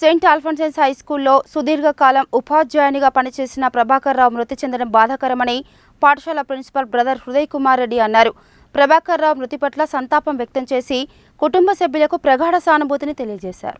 Saint ఆల్ఫోన్సెన్స్ high స్కూల్లో సుదీర్ఘకాలం ఉపాధ్యాయునిగా పనిచేసిన ప్రభాకర్ రావు మృతి చెందడం బాధాకరమని పాఠశాల ప్రిన్సిపల్ బ్రదర్ హృదయ్ కుమార్ రెడ్డి అన్నారు. ప్రభాకర్ రావు మృతి పట్ల సంతాపం వ్యక్తం చేసి కుటుంబ సభ్యులకు ప్రగాఢ సానుభూతిని తెలియజేశారు.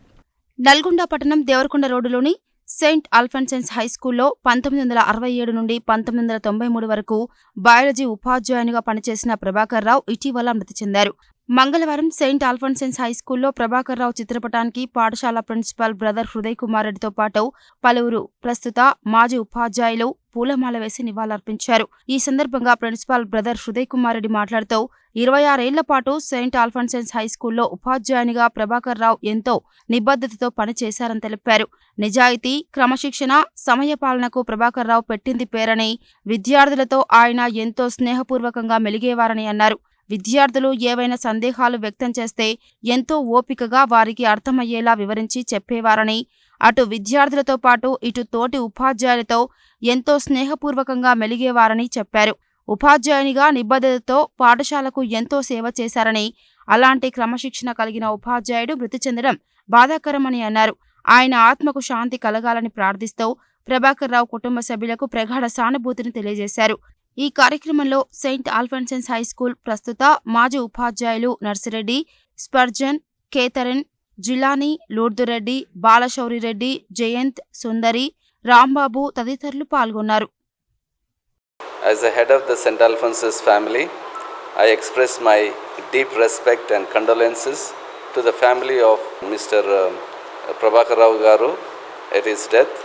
నల్గొండ పట్టణం దేవరకొండ రోడ్డులోని సెయింట్ ఆల్ఫన్సెన్స్ హై స్కూల్లో పంతొమ్మిది వందల అరవై ఏడు నుండి పంతొమ్మిది వందల తొంభై మూడు వరకు బయాలజీ ఉపాధ్యాయునిగా పనిచేసిన ప్రభాకర్ రావు ఇటీవల మృతి చెందారు. మంగళవారం సెయింట్ ఆల్ఫోన్సెన్స్ హై స్కూల్లో ప్రభాకర్ రావు చిత్రపటానికి పాఠశాల ప్రిన్సిపాల్ బ్రదర్ హృదయ్ కుమార్ రెడ్డితో పాటు పలువురు ప్రస్తుత మాజీ ఉపాధ్యాయులు పూలమాల వేసి నివాళులర్పించారు. ఈ సందర్భంగా ప్రిన్సిపాల్ బ్రదర్ హృదయ్ కుమార్ రెడ్డి మాట్లాడుతూ ఇరవై ఆరేళ్ళ పాటు సెయింట్ ఆల్ఫన్సెన్స్ హై స్కూల్లో ఉపాధ్యాయునిగా ప్రభాకర్ రావు ఎంతో నిబద్ధతతో పనిచేశారని తెలిపారు. నిజాయితీ క్రమశిక్షణ సమయపాలనకు ప్రభాకర్ రావు పెట్టింది పేరని విద్యార్థులతో ఆయన ఎంతో స్నేహపూర్వకంగా మెలిగేవారని అన్నారు. విద్యార్థులు ఏవైనా సందేహాలు వ్యక్తం చేస్తే ఎంతో ఓపికగా వారికి అర్థమయ్యేలా వివరించి చెప్పేవారని అటు విద్యార్థులతో పాటు ఇటు తోటి ఉపాధ్యాయులతో ఎంతో స్నేహపూర్వకంగా మెలిగేవారని చెప్పారు. ఉపాధ్యాయునిగా నిబద్ధతతో పాఠశాలకు ఎంతో సేవ చేశారని అలాంటి క్రమశిక్షణ కలిగిన ఉపాధ్యాయుడు మృతి చెందడం బాధాకరమని అన్నారు. ఆయన ఆత్మకు శాంతి కలగాలని ప్రార్థిస్తూ ప్రభాకర్ రావు కుటుంబ సభ్యులకు ప్రగాఢ సానుభూతిని తెలియజేశారు. ఈ కార్యక్రమంలో సెయింట్ ఆల్ఫన్సెన్స్ హై స్కూల్ ప్రస్తుత మాజీ ఉపాధ్యాయులు నర్సిరెడ్డి స్పర్జన్ కేతరన్ జిలానీ లూర్దురెడ్డి బాలశౌరిరెడ్డి జయంత్ సుందరి రాంబాబు తదితరులు పాల్గొన్నారు As the head of the St. Alphonsus family, I express my deep respect and condolences to the family of Mr. Prabhakar Rao Garu at his death.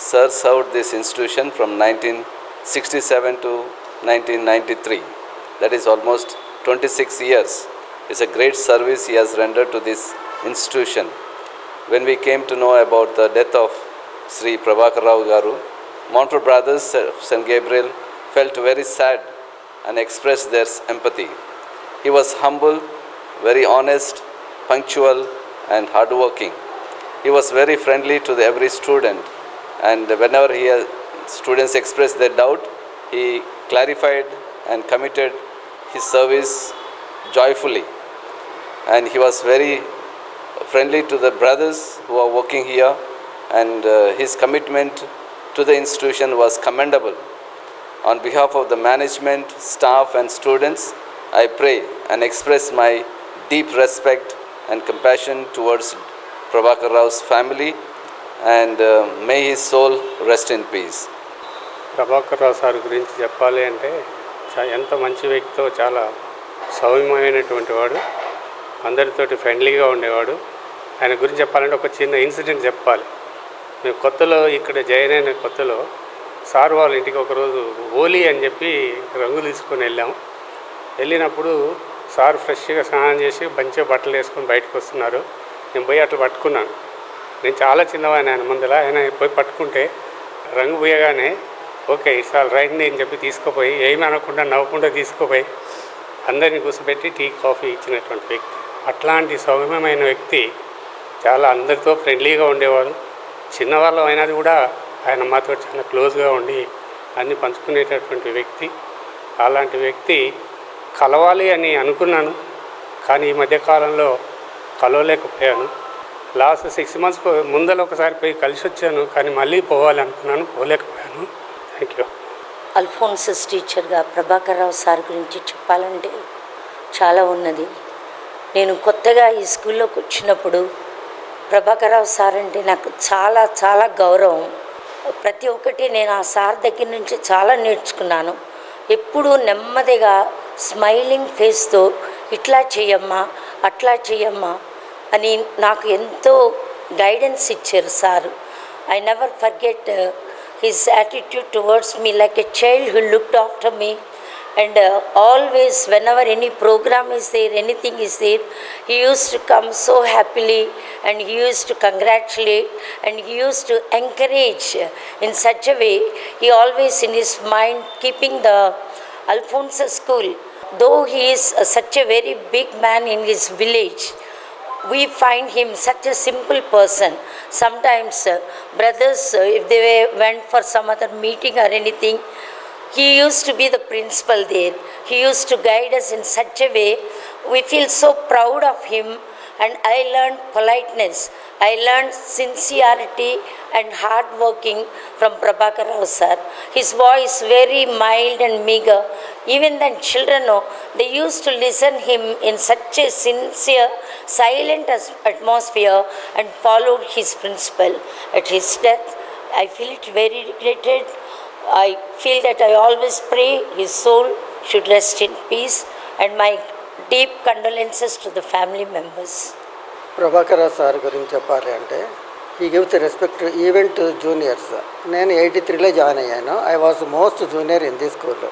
Sir served this institution from 19 1967 to 1993. That is almost 26 years. It's a great service he has rendered to this institution. When we came to know about the death of Sri Prabhakar Rao Garu, Montfort Brothers, St. Gabriel, felt very sad and expressed their empathy. He was humble, very honest, punctual, and hardworking. He was very friendly to every student, and whenever he students expressed their doubt, he clarified and committed his service joyfully. And he was very friendly to the brothers who are working here, and uh, his commitment to the institution was commendable. On behalf of the management, staff, and students, I pray and express my deep respect and compassion towards Prabhakar Rao's family, and uh, may his soul rest in peace. Prabhakar Rao sir గురించి చెప్పాలి అంటే ఎంత మంచి వ్యక్తితో చాలా సౌమ్యమైనటువంటి వాడు అందరితోటి ఫ్రెండ్లీగా ఉండేవాడు. ఆయన గురించి చెప్పాలంటే ఒక చిన్న ఇన్సిడెంట్ చెప్పాలి. మేము కొత్తలో ఇక్కడ జాయిన్ అయిన కొత్తలో సార్ వాళ్ళ ఇంటికి ఒకరోజు హోలీ అని చెప్పి రంగు తీసుకొని వెళ్ళాము. వెళ్ళినప్పుడు సార్ ఫ్రెష్గా స్నానం చేసి మంచిగా బట్టలు వేసుకొని బయటకు వస్తున్నారు. నేను పోయి అట్లా పట్టుకున్నాను. నేను చాలా చిన్నవాడిని ఆయన ముందర. ఆయన పోయి పట్టుకుంటే రంగు పోయగానే ఓకే ఇట్స్ రైట్ అని చెప్పి తీసుకుపోయి ఏమీ అనకుండా నవ్వకుండా తీసుకుపోయి అందరిని కూర్చోబెట్టి టీ కాఫీ ఇచ్చినటువంటి వ్యక్తి. అట్లాంటి సౌమ్యమైన వ్యక్తి చాలా అందరితో ఫ్రెండ్లీగా ఉండేవారు. చిన్నవాళ్ళు అయినది కూడా ఆయన మాతో చాలా క్లోజ్గా ఉండి అన్ని పంచుకునేటటువంటి వ్యక్తి. అలాంటి వ్యక్తి కలవాలి అని అనుకున్నాను కానీ ఈ మధ్యకాలంలో కలవలేకపోయాను. లాస్ట్ సిక్స్ మంత్స్ ముందర ఒకసారి పోయి కలిసి వచ్చాను కానీ మళ్ళీ పోవాలి అనుకున్నాను పోలేకపోయాను. థ్యాంక్ యూ అల్ఫోన్సస్ టీచర్గా ప్రభాకర్ రావు సార్ గురించి చెప్పాలంటే చాలా ఉన్నది. నేను కొత్తగా ఈ స్కూల్లోకి వచ్చినప్పుడు ప్రభాకర్ రావు సార్ అంటే నాకు చాలా చాలా గౌరవం. ప్రతి ఒక్కటి నేను ఆ సార్ దగ్గర నుంచి చాలా నేర్చుకున్నాను. ఎప్పుడూ నెమ్మదిగా స్మైలింగ్ ఫేస్తో ఇట్లా చేయమ్మా అట్లా చేయమ్మా అని నాకు ఎంతో గైడెన్స్ ఇచ్చారు sir. I never forget his attitude towards me like a child who looked after me. And uh, always whenever any program is there anything is there he used to come so happily and he used to congratulate and he used to encourage in such a way. He always in his mind keeping the alphonsus school. Though he is uh, such a very big man in his village we find him such a simple person. Sometimes uh, brothers, uh, if they went for some other meeting or anything, he used to be the principal there. He used to guide us in such a way. We feel so proud of him and I learned politeness. I learned sincerity and hard working from Prabhakar Rao sir. His voice very mild and meager. Even then children know, they used to listen him in such a sincere, silent atmosphere and followed his principle. At his death, I feel it very regretted. I feel that I always pray his soul should rest in peace and my deep condolences to the family members Prabhakar sir గురించి చెప్పాలి అంటే ఈ gives respect even to juniors నేను eighty త్రీలో join అయ్యాను. I was most junior in the school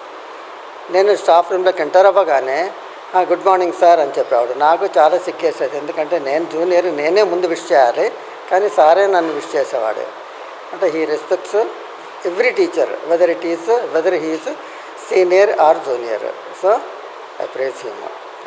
నేను staff రూమ్లోకి enter అవ్వగానే గుడ్ మార్నింగ్ సార్ అని చెప్పేవాడు. నాకు చాలా సిగ్గేసేది. ఎందుకంటే నేను జూనియర్ నేనే ముందు విష్ చేయాలి. కానీ సారే నన్ను విష్ చేసేవాడు. అంటే he respects every teacher whether it is whether he's senior or junior so I praise him